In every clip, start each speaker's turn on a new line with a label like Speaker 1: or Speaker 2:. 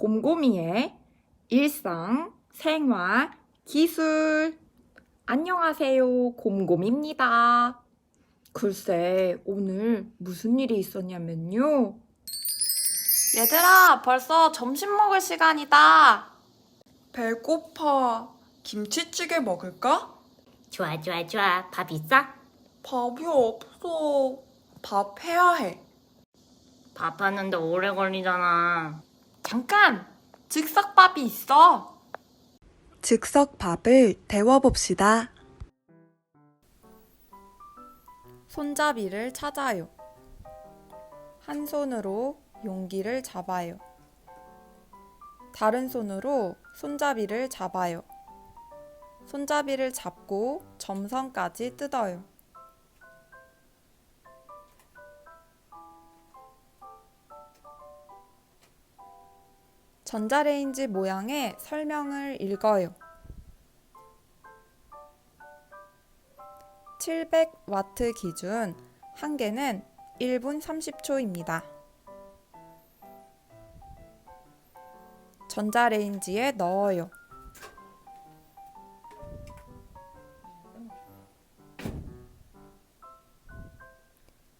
Speaker 1: 곰곰이의 일상, 생활, 기술. 안녕하세요. 곰곰입니다. 글쎄, 오늘 무슨 일이 있었냐면요. 얘들아, 벌써 점심 먹을 시간이다.
Speaker 2: 배고파. 김치찌개 먹을까?
Speaker 3: 좋아 좋아 좋아 밥 있어?
Speaker 2: 밥이 없어. 밥 해야 해.
Speaker 3: 밥 하는데 오래 걸리잖아
Speaker 1: 잠깐! 즉석밥이 있어.
Speaker 2: 즉석밥을 데워봅시다.
Speaker 1: 손잡이를 찾아요. 한 손으로 용기를 잡아요. 다른 손으로 손잡이를 잡아요. 손잡이를 잡고 점선까지 뜯어요. 전자레인지 모양의 설명을 읽어요. 700와트 기준 한 개는 1분 30초입니다. 전자레인지에 넣어요.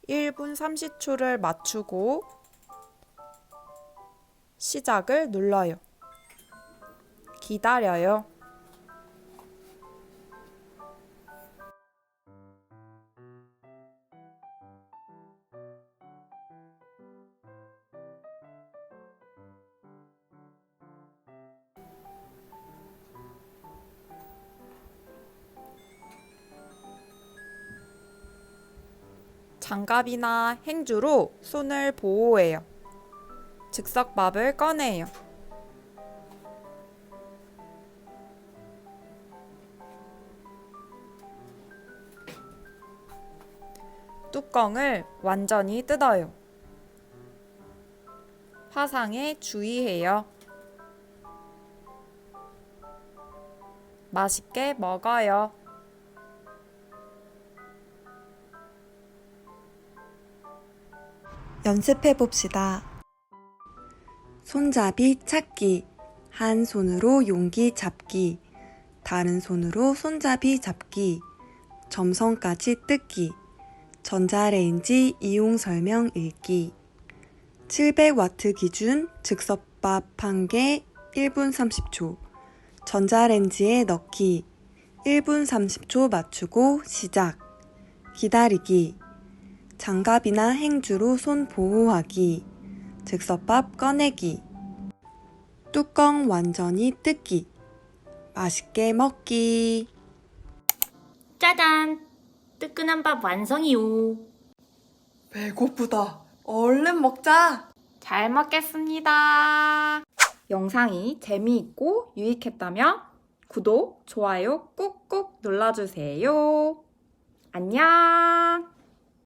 Speaker 1: (1분 30초를) 맞추고 시작을 눌러요. 기다려요. 장갑이나 행주로 손을 보호해요. 즉석밥을 꺼내요. 뚜껑을 완전히 뜯어요. 화상에 주의해요. 맛있게 먹어요.
Speaker 2: 연습해 봅시다. 손잡이 찾기. 한 손으로 용기 잡기. 다른 손으로 손잡이 잡기. 점선까지 뜯기. 전자레인지 이용 설명 읽기. 700와트 기준 즉석밥 한 개 1분 30초. 전자레인지에 넣기. 1분 30초 맞추고 시작. 기다리기. 장갑이나 행주로 손 보호하기, 즉석밥 꺼내기, 뚜껑 완전히 뜯기, 맛있게 먹기.
Speaker 3: 짜잔 뜨끈한 밥 완성이요
Speaker 2: 배고프다. 얼른 먹자.
Speaker 1: 잘 먹겠습니다. 영상이 재미있고 유익했다면 구독, 좋아요 꾹꾹 눌러주세요. 안녕!